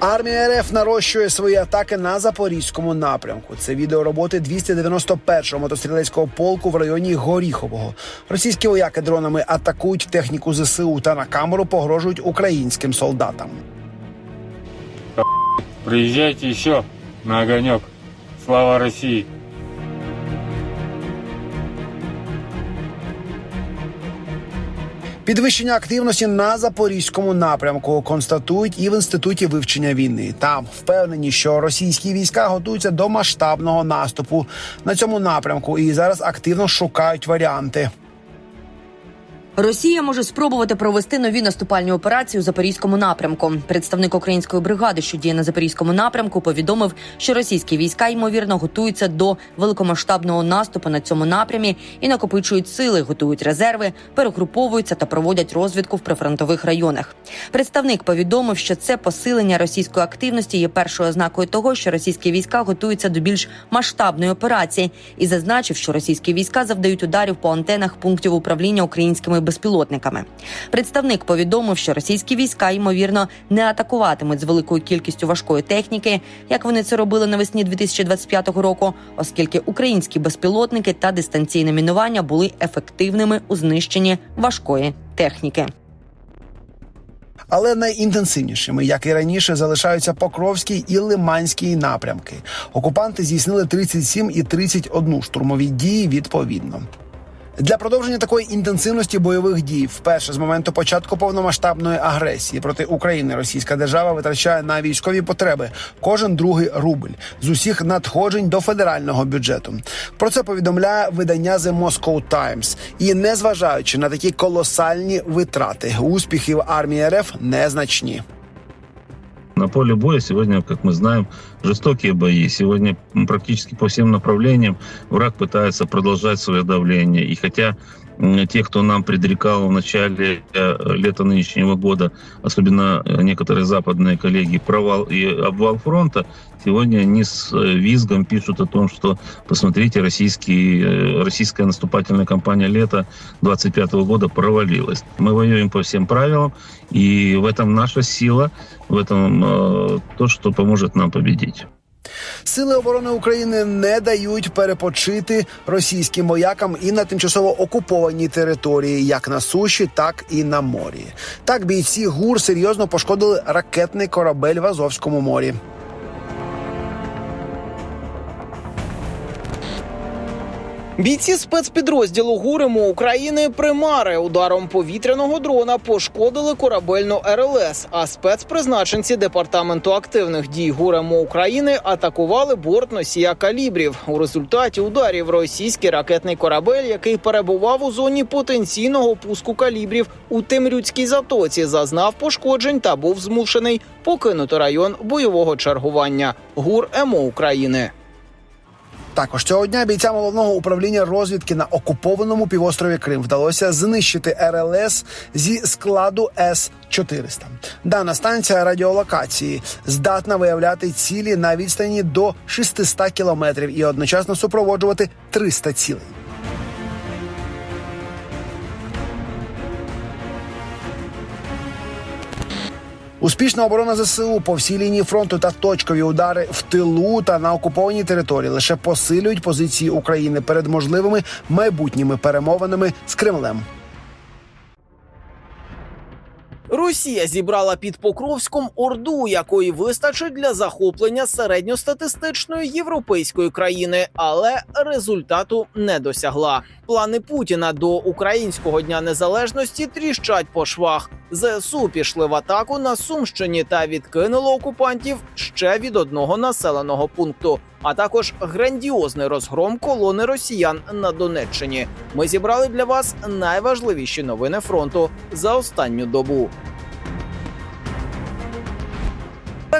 Армія РФ нарощує свої атаки на запорізькому напрямку. Це відео роботи 291-го мотострілецького полку в районі Горіхового. Російські вояки дронами атакують техніку ЗСУ та на камеру погрожують українським солдатам. Приїжджайте ще на огонек. Слава России! Підвищення активності на запорізькому напрямку констатують і в інституті вивчення війни. Там впевнені, що російські війська готуються до масштабного наступу на цьому напрямку і зараз активно шукають варіанти. Росія може спробувати провести нові наступальні операції у запорізькому напрямку. Представник української бригади, що діє на запорізькому напрямку, повідомив, що російські війська ймовірно готуються до великомасштабного наступу на цьому напрямі і накопичують сили, готують резерви, перегруповуються та проводять розвідку в прифронтових районах. Представник повідомив, що це посилення російської активності є першою ознакою того, що російські війська готуються до більш масштабної операції, і зазначив, що російські війська завдають ударів по антенах пунктів управління українськими безпілотниками. Представник повідомив, що російські війська ймовірно не атакуватимуть з великою кількістю важкої техніки, як вони це робили навесні 2025 року, оскільки українські безпілотники та дистанційне мінування були ефективними у знищенні важкої техніки. Але найінтенсивнішими, як і раніше, залишаються Покровський і Лиманський напрямки. Окупанти здійснили 37 і 31 штурмові дії відповідно. Для продовження такої інтенсивності бойових дій, вперше з моменту початку повномасштабної агресії проти України, Російська держава витрачає на військові потреби кожен другий рубль з усіх надходжень до федерального бюджету. Про це повідомляє видання The Moscow Times. І незважаючи на такі колосальні витрати, успіхів армії РФ незначні. На поле боя сегодня, как мы знаем, жестокие бои. Сегодня практически по всем направлениям враг пытается продолжать свое давление. И хотя м, те, кто нам предрекал в начале э, лета нынешнего года, особенно э, некоторые западные коллеги, провал и обвал фронта, сегодня они с э, визгом пишут о том, что, посмотрите, российский, э, российская наступательная кампания лета 25 года провалилась. Мы воюем по всем правилам, и в этом наша сила, в этом э, то, что поможет нам победить. Сили оборони України не дають перепочити російським воякам і на тимчасово окупованій території, як на суші, так і на морі. Так бійці ГУР серйозно пошкодили ракетний корабель в Азовському морі. Бійці спецпідрозділу ГУРИМу України примари ударом повітряного дрона пошкодили корабельну РЛС. А спецпризначенці департаменту активних дій ГУРИМу України атакували борт носія калібрів. У результаті ударів російський ракетний корабель, який перебував у зоні потенційного пуску калібрів у Темрюцькій затоці, зазнав пошкоджень та був змушений покинути район бойового чергування ГУР МО України. Також цього дня бійцям головного управління розвідки на окупованому півострові Крим вдалося знищити РЛС зі складу С 400 Дана станція радіолокації здатна виявляти цілі на відстані до 600 кілометрів і одночасно супроводжувати 300 цілей. Успішна оборона ЗСУ по всій лінії фронту та точкові удари в тилу та на окупованій території лише посилюють позиції України перед можливими майбутніми перемовинами з Кремлем. Росія зібрала під Покровськом орду, якої вистачить для захоплення середньостатистичної європейської країни, але результату не досягла. Плани Путіна до українського дня незалежності тріщать по швах. ЗСУ пішли в атаку на Сумщині та відкинуло окупантів ще від одного населеного пункту. А також грандіозний розгром колони росіян на Донеччині. Ми зібрали для вас найважливіші новини фронту за останню добу.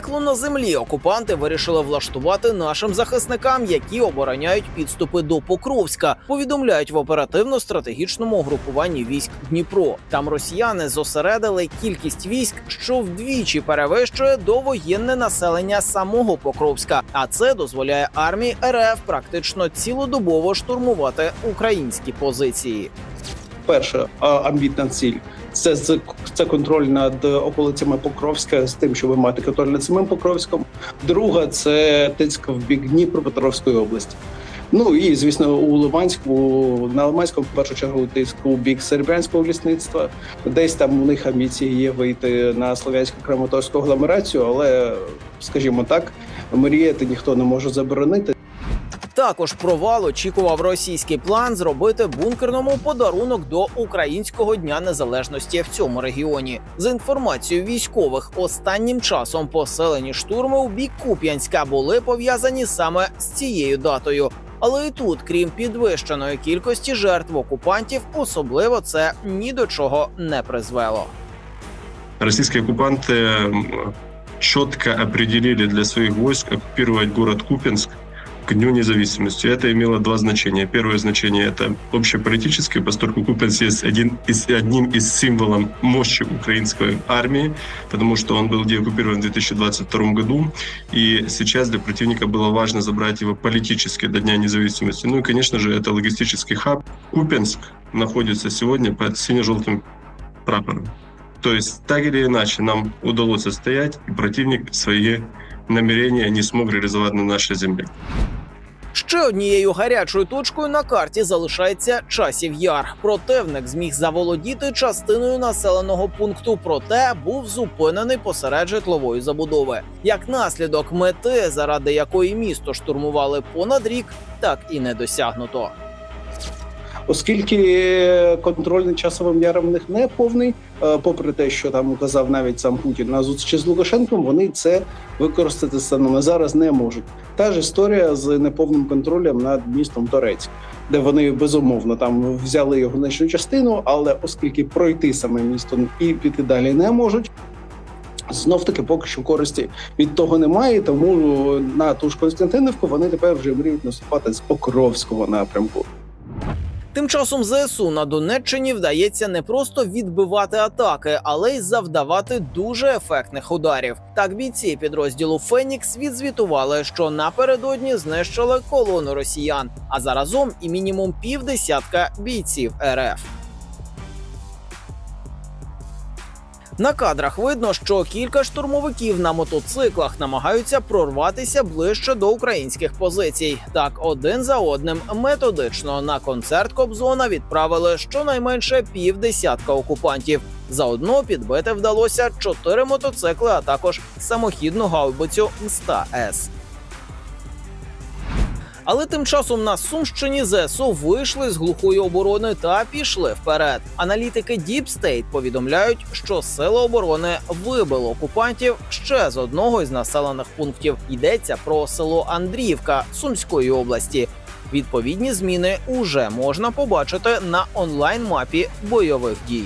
Пекло на землі окупанти вирішили влаштувати нашим захисникам, які обороняють підступи до Покровська. Повідомляють в оперативно-стратегічному угрупуванні військ Дніпро. Там росіяни зосередили кількість військ, що вдвічі перевищує довоєнне населення самого Покровська. А це дозволяє армії РФ практично цілодобово штурмувати українські позиції. перша амбітна ціль це, це, контроль над околицями Покровська з тим, щоб мати контроль над самим Покровськом. Друга це тиск в бік Дніпропетровської області. Ну і звісно, у Лиманську на Лиманському в першу чергу тиск у бік серебрянського лісництва. Десь там у них амбіції є вийти на слов'янську краматорську агломерацію, але скажімо так, мріяти ніхто не може заборонити. Також провал очікував російський план зробити бункерному подарунок до українського дня незалежності в цьому регіоні. За інформацією військових, останнім часом поселені штурми у бік Куп'янська були пов'язані саме з цією датою. Але і тут, крім підвищеної кількості жертв окупантів, особливо це ні до чого не призвело. российские оккупанты м, четко определили для своих войск оккупировать город Купинск к Дню независимости. Это имело два значения. Первое значение – это общеполитическое, поскольку Купинск есть один из, одним из символов мощи украинской армии, потому что он был деоккупирован в 2022 году, и сейчас для противника было важно забрать его политически до Дня независимости. Ну и, конечно же, это логистический хаб. Купинск находится сегодня под сине-желтым прапором. То есть, так или иначе, нам удалось отстоять, и противник свои намерения не смог реализовать на нашей земле. Ще однією гарячою точкою на карті залишається часів яр. Противник зміг заволодіти частиною населеного пункту, проте був зупинений посеред житлової забудови. Як наслідок мети, заради якої місто штурмували понад рік, так і не досягнуто. Оскільки контроль над часовим яром в них не повний, е, попри те, що там казав навіть сам Путін на зустрічі з Лукашенком, вони це використати станом зараз не можуть. Та ж історія з неповним контролем над містом Торецьк, де вони безумовно там взяли його значну частину, але оскільки пройти саме місто і піти далі не можуть. Знов таки поки що користі від того немає, тому на ту ж Константинівку вони тепер вже мріють наступати з Покровського напрямку. Тим часом ЗСУ на Донеччині вдається не просто відбивати атаки, але й завдавати дуже ефектних ударів. Так бійці підрозділу Фенікс відзвітували, що напередодні знищили колону росіян, а заразом і мінімум півдесятка бійців РФ. На кадрах видно, що кілька штурмовиків на мотоциклах намагаються прорватися ближче до українських позицій. Так, один за одним методично на концерт Кобзона відправили щонайменше півдесятка окупантів. Заодно підбити вдалося чотири мотоцикли, а також самохідну гаубицю Мста С. Але тим часом на Сумщині ЗСУ вийшли з глухої оборони та пішли вперед. Аналітики Deep State повідомляють, що сили оборони вибили окупантів ще з одного із населених пунктів. Йдеться про село Андріївка Сумської області. Відповідні зміни уже можна побачити на онлайн мапі бойових дій.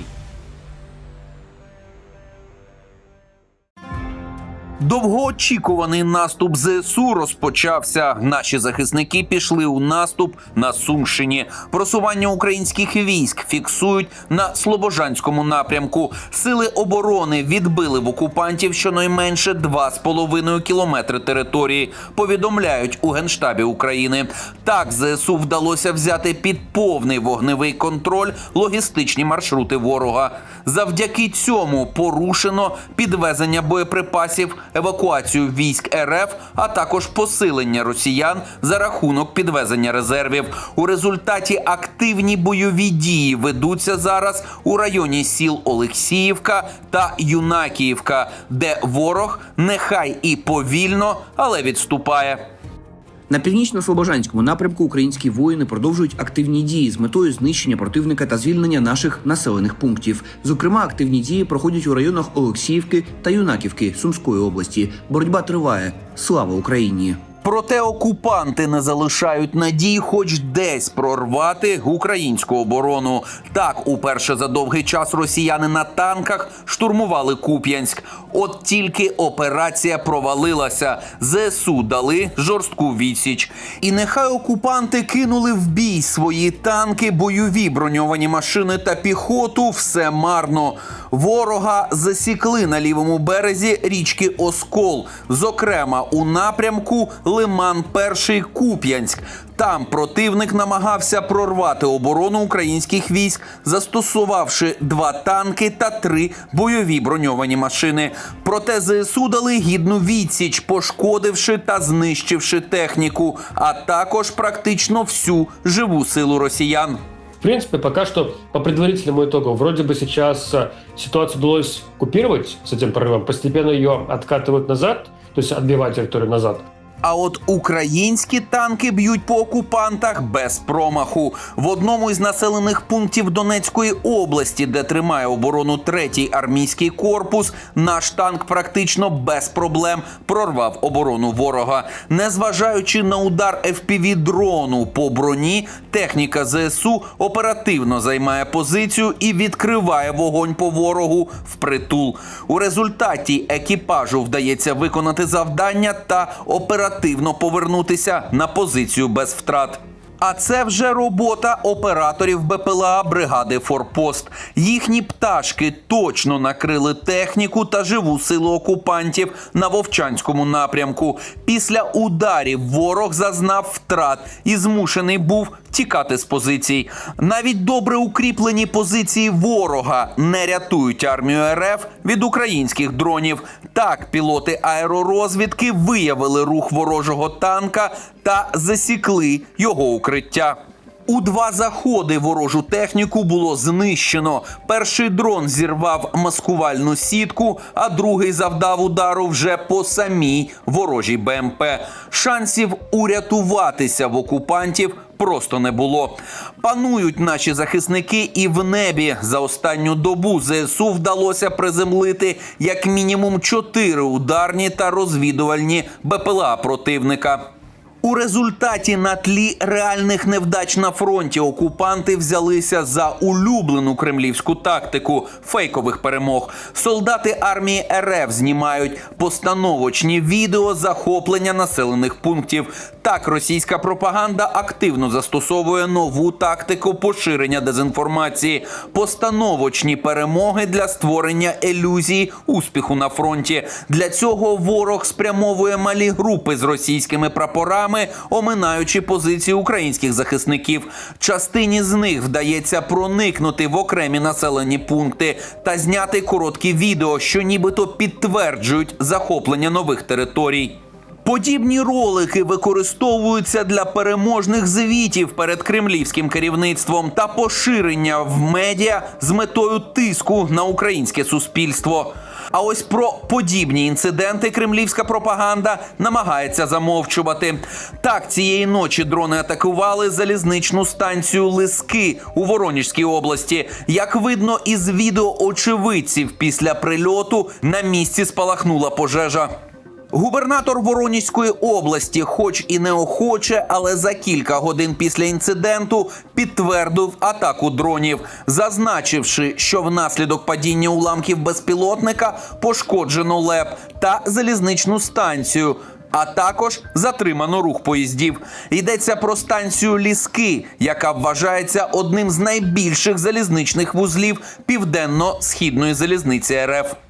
Довгоочікуваний наступ ЗСУ розпочався. Наші захисники пішли у наступ на Сумщині. Просування українських військ фіксують на Слобожанському напрямку. Сили оборони відбили в окупантів щонайменше 2,5 кілометри території. Повідомляють у генштабі України. Так ЗСУ вдалося взяти під повний вогневий контроль логістичні маршрути ворога. Завдяки цьому порушено підвезення боєприпасів, евакуацію військ РФ, а також посилення росіян за рахунок підвезення резервів. У результаті активні бойові дії ведуться зараз у районі сіл Олексіївка та Юнакіївка, де ворог нехай і повільно, але відступає. На північно-слобожанському напрямку українські воїни продовжують активні дії з метою знищення противника та звільнення наших населених пунктів. Зокрема, активні дії проходять у районах Олексіївки та Юнаківки Сумської області. Боротьба триває. Слава Україні! Проте окупанти не залишають надій, хоч десь прорвати українську оборону. Так, уперше за довгий час росіяни на танках штурмували Куп'янськ. От тільки операція провалилася. ЗСУ дали жорстку відсіч. І нехай окупанти кинули в бій свої танки, бойові броньовані машини та піхоту. Все марно. Ворога засікли на лівому березі річки Оскол, зокрема у напрямку Лиман, Перший Куп'янськ. Там противник намагався прорвати оборону українських військ, застосувавши два танки та три бойові броньовані машини. Проте ЗСУ дали гідну відсіч, пошкодивши та знищивши техніку, а також практично всю живу силу росіян. В принципе, пока что по предварительному итогу вроде бы сейчас э, ситуацию удалось купировать с этим прорывом, постепенно ее откатывают назад, то есть отбивать территорию назад. А от українські танки б'ють по окупантах без промаху. В одному із населених пунктів Донецької області, де тримає оборону третій армійський корпус, наш танк практично без проблем прорвав оборону ворога. Незважаючи на удар fpv дрону по броні, техніка ЗСУ оперативно займає позицію і відкриває вогонь по ворогу впритул. У результаті екіпажу вдається виконати завдання та оперативно повернутися на позицію без втрат. А це вже робота операторів БПЛА бригади Форпост. Їхні пташки точно накрили техніку та живу силу окупантів на Вовчанському напрямку. Після ударів ворог зазнав втрат і змушений був тікати з позицій. Навіть добре укріплені позиції ворога не рятують армію РФ від українських дронів. Так, пілоти аеророзвідки виявили рух ворожого танка та засікли його укриття. У два заходи ворожу техніку було знищено. Перший дрон зірвав маскувальну сітку, а другий завдав удару вже по самій ворожій БМП. Шансів урятуватися в окупантів просто не було. Панують наші захисники і в небі. За останню добу ЗСУ вдалося приземлити як мінімум чотири ударні та розвідувальні БПЛА противника. У результаті на тлі реальних невдач на фронті окупанти взялися за улюблену кремлівську тактику фейкових перемог. Солдати армії РФ знімають постановочні відео захоплення населених пунктів. Так, російська пропаганда активно застосовує нову тактику поширення дезінформації, постановочні перемоги для створення ілюзії успіху на фронті. Для цього ворог спрямовує малі групи з російськими прапорами, оминаючи позиції українських захисників. Частині з них вдається проникнути в окремі населені пункти та зняти короткі відео, що нібито підтверджують захоплення нових територій. Подібні ролики використовуються для переможних звітів перед кремлівським керівництвом та поширення в медіа з метою тиску на українське суспільство. А ось про подібні інциденти кремлівська пропаганда намагається замовчувати. Так, цієї ночі дрони атакували залізничну станцію Лиски у Воронежській області. Як видно із відео очевидців після прильоту на місці спалахнула пожежа. Губернатор Воронізької області, хоч і неохоче, але за кілька годин після інциденту підтвердив атаку дронів, зазначивши, що внаслідок падіння уламків безпілотника пошкоджено ЛЕП та залізничну станцію. А також затримано рух поїздів. Йдеться про станцію Ліски, яка вважається одним з найбільших залізничних вузлів південно-східної залізниці РФ.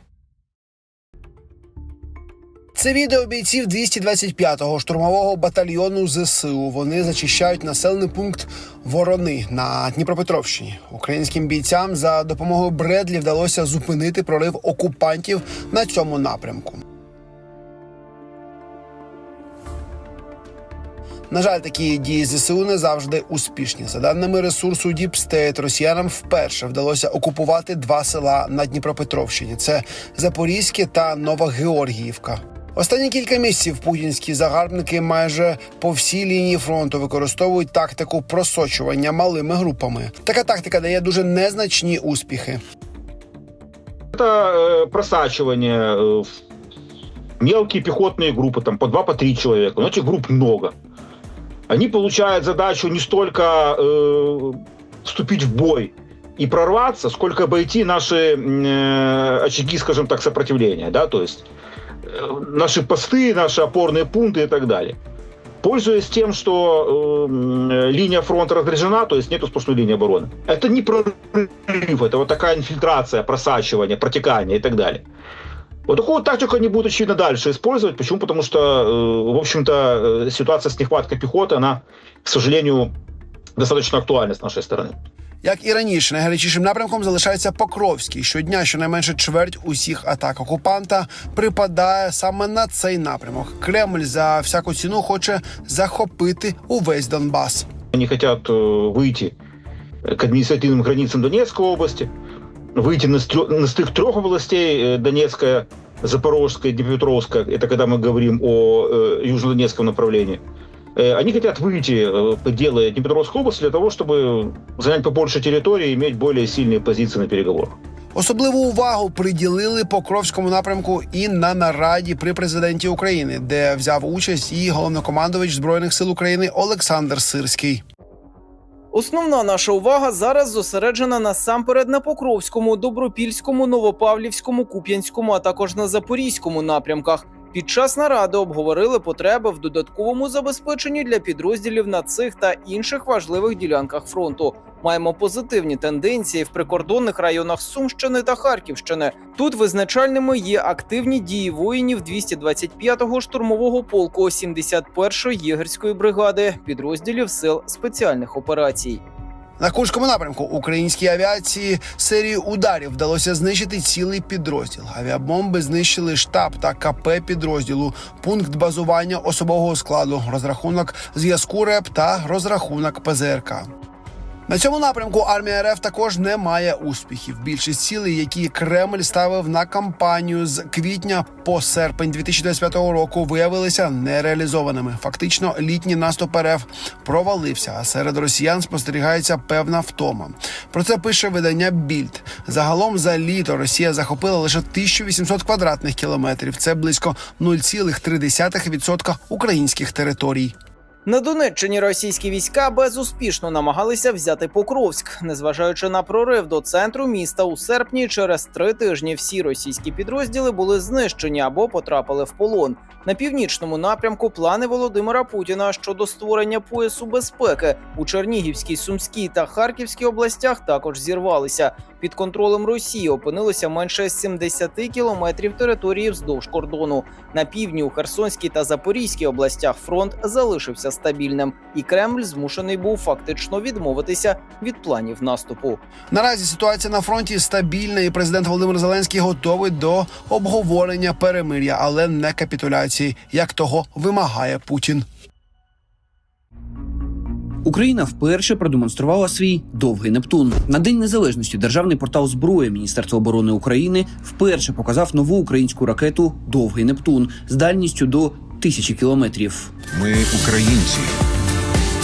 Це відео бійців 225-го штурмового батальйону ЗСУ. Вони зачищають населений пункт Ворони на Дніпропетровщині. Українським бійцям за допомогою Бредлі вдалося зупинити прорив окупантів на цьому напрямку. На жаль, такі дії ЗСУ не завжди успішні. За даними ресурсу State, росіянам вперше вдалося окупувати два села на Дніпропетровщині: це Запорізьке та Новогеоргіївка. Останні кілька місяців путінські загарбники майже по всій лінії фронту використовують тактику просочування малими групами. Така тактика дає дуже незначні успіхи. Это э, просачивание э, в мелкие пехотные группы, там по два, по три человека. Но этих групп много. Они получают задачу не столько э, вступить в бой и прорваться, сколько обойти наши э, очаги, скажем так, сопротивления, да, то есть э, наши посты, наши опорные пункты и так далее. Пользуясь тем, что э, линия фронта разряжена, то есть нету сплошной линии обороны. Это не прорыв, это вот такая инфильтрация, просачивание, протекание и так далее. Вот такую тактику они будут, очевидно, дальше использовать. Почему? Потому что, э, в общем-то, э, ситуация с нехваткой пехоты, она, к сожалению, достаточно актуальна с нашей стороны. Як і раніше, найгарячішим напрямком залишається Покровський. Щодня щонайменше чверть усіх атак окупанта припадає саме на цей напрямок. Кремль за всяку ціну хоче захопити увесь Донбас. Они хотят э, выйти к административным границам Донецкой области, выйти на, стрё- на стык трех областей э, Донецкая, Запорожская, Днепропетровская. Это когда мы говорим о э, южнодонецком направлении. Э, Они хотят выйти э, пределы Днепропетровской области для того, чтобы занять побольше территории и иметь более сильные позиции на переговорах. Особливу увагу приділили Покровському напрямку і на нараді при президенті України, де взяв участь і головнокомандувач збройних сил України Олександр Сирський. Основна наша увага зараз зосереджена насамперед на Покровському, Добропільському, Новопавлівському, Куп'янському, а також на Запорізькому напрямках. Під час наради обговорили потреби в додатковому забезпеченні для підрозділів на цих та інших важливих ділянках фронту. Маємо позитивні тенденції в прикордонних районах Сумщини та Харківщини. Тут визначальними є активні дії воїнів 225-го штурмового полку 71-ї єгерської бригади, підрозділів сил спеціальних операцій. На Курському напрямку українській авіації серію ударів вдалося знищити цілий підрозділ. Авіабомби знищили штаб та КП підрозділу, пункт базування особового складу, розрахунок зв'язку РЕП та розрахунок ПЗРК. На цьому напрямку армія РФ також не має успіхів. Більшість цілей, які Кремль ставив на кампанію з квітня по серпень 2025 року, виявилися нереалізованими. Фактично, літній наступ РФ провалився. А серед росіян спостерігається певна втома. Про це пише видання Більд. Загалом за літо Росія захопила лише 1800 квадратних кілометрів. Це близько 0,3% українських територій. На Донеччині російські війська безуспішно намагалися взяти Покровськ, незважаючи на прорив до центру міста у серпні. Через три тижні всі російські підрозділи були знищені або потрапили в полон. На північному напрямку плани Володимира Путіна щодо створення поясу безпеки у Чернігівській, Сумській та Харківській областях також зірвалися. Під контролем Росії опинилося менше 70 кілометрів території вздовж кордону. На півдні у Херсонській та Запорізькій областях фронт залишився стабільним, і Кремль змушений був фактично відмовитися від планів наступу. Наразі ситуація на фронті стабільна, і президент Володимир Зеленський готовий до обговорення перемир'я, але не капітуляції, як того вимагає Путін. Україна вперше продемонструвала свій довгий Нептун. На день незалежності державний портал зброї Міністерства оборони України вперше показав нову українську ракету Довгий Нептун з дальністю до тисячі кілометрів. Ми українці.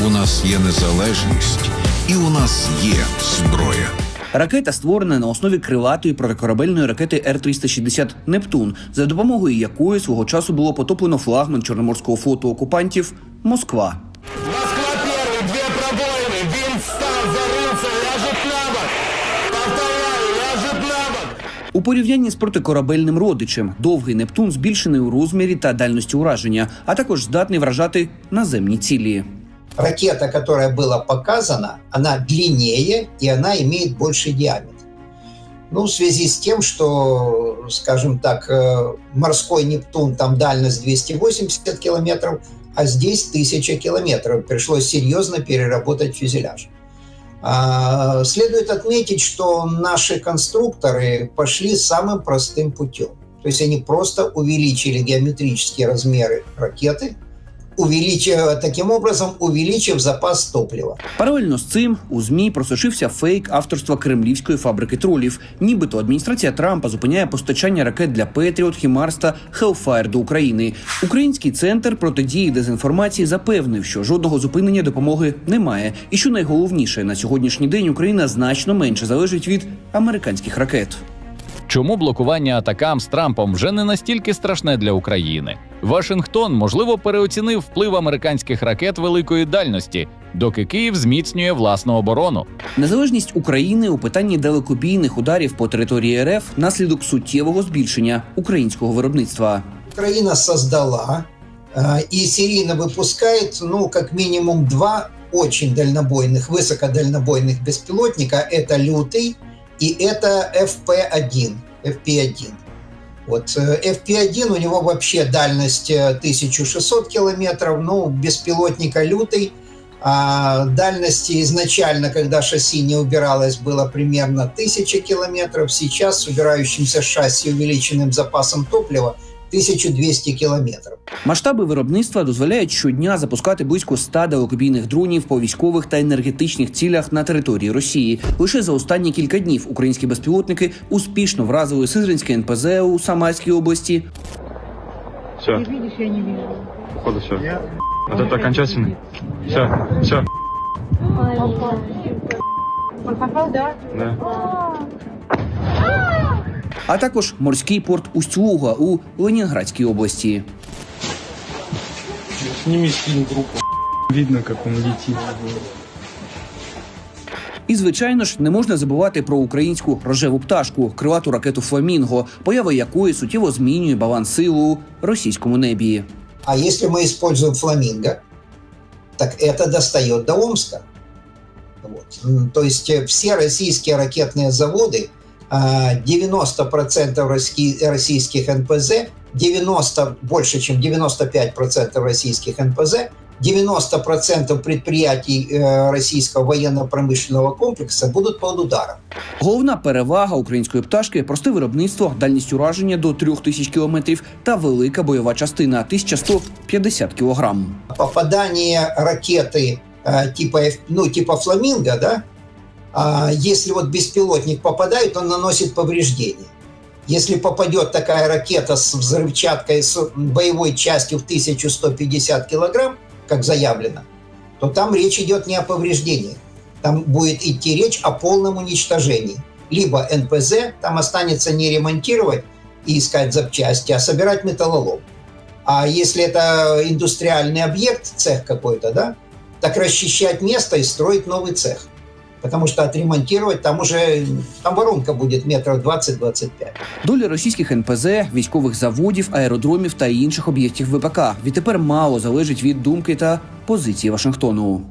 У нас є незалежність, і у нас є зброя. Ракета створена на основі крилатої протикорабельної ракети Р-360 Нептун, за допомогою якої свого часу було потоплено флагман Чорноморського флоту окупантів Москва. Москва У порівнянні з протикорабельним родичем довгий Нептун збільшений у розмірі та дальності ураження, а також здатний вражати наземні цілі. ракета, которая была показана, она длиннее и она имеет больший диаметр. Ну, в связи с тем, что, скажем так, э, морской Нептун, там дальность 280 километров, а здесь 1000 километров. Пришлось серьезно переработать фюзеляж. А, Следует отметить, что наши конструкторы пошли самым простым путем. То есть они просто увеличили геометрические размеры ракеты, увеличив, таким образом увеличив запас топлива. Паралельно з цим у змі просочився фейк авторства кремлівської фабрики тролів. Нібито адміністрація Трампа зупиняє постачання ракет для Петріот, Хімарс та Хелфайр до України. Український центр протидії дезінформації запевнив, що жодного зупинення допомоги немає, і що найголовніше на сьогоднішній день Україна значно менше залежить від американських ракет. Чому блокування атакам з Трампом вже не настільки страшне для України? Вашингтон можливо переоцінив вплив американських ракет великої дальності, доки Київ зміцнює власну оборону. Незалежність України у питанні далекобійних ударів по території РФ наслідок суттєвого збільшення українського виробництва. Украина создала э, и серийно выпускает, ну, как минимум два очень дальнобойных, высокодальнобойных беспилотника. Это «Лютый» И это FP-1, FP-1. Вот. Э, FP-1 у него вообще дальность э, 1600 километров, ну, беспилотника лютый. А дальности изначально, когда шасси не убиралось, было примерно 1000 километров. Сейчас с убирающимся шасси увеличенным запасом топлива 1200 кілометрів. Масштаби виробництва дозволяють щодня запускати близько 100 далекобійних дронів по військових та енергетичних цілях на території Росії. Лише за останні кілька днів українські безпілотники успішно вразили Сизранське НПЗ у Самарській області, Все. Походу все. Вот это окончательно. Все, все. Он попал, да? Да а також морський порт Усть-Луга у Ленінградській області. Сними скинь группу. Видно, как он летит. І звичайно ж не можна забувати про українську рожеву пташку, крилату ракету Фламінго, поява якої суттєво змінює баланс сил у російському небі. А если мы используем фламинго, так это достает до Омска. Вот. М, То есть э, все российские ракетные заводы, а, 90% российских- российских НПЗ, 90, больше, чем 95% российских НПЗ, 90% предприятий э, российского военно-промышленного комплекса будут под ударом. Головна перевага української пташки просте виробництво, дальність ураження до 3000 кілометрів та велика бойова частина 1150 кілограм. попадание ракеты э, типа, F- ну, типа фламинго, да, а, если вот беспилотник попадает, он наносит повреждения. Если попадет такая ракета с взрывчаткой, с боевой частью в 1150 килограмм, как заявлено, то там речь идет не о повреждениях. Там будет идти речь о полном уничтожении. Либо НПЗ там останется не ремонтировать и искать запчасти, а собирать металлолом. А если это индустриальный объект, цех какой-то, да, так расчищать место и строить новый цех. Потому что отремонтировать там уже, там воронка будет метров 20-25. Доля російських НПЗ, військових заводів, аеродромів та інших об'єктів ВПК відтепер мало залежить від думки та позиції Вашингтону.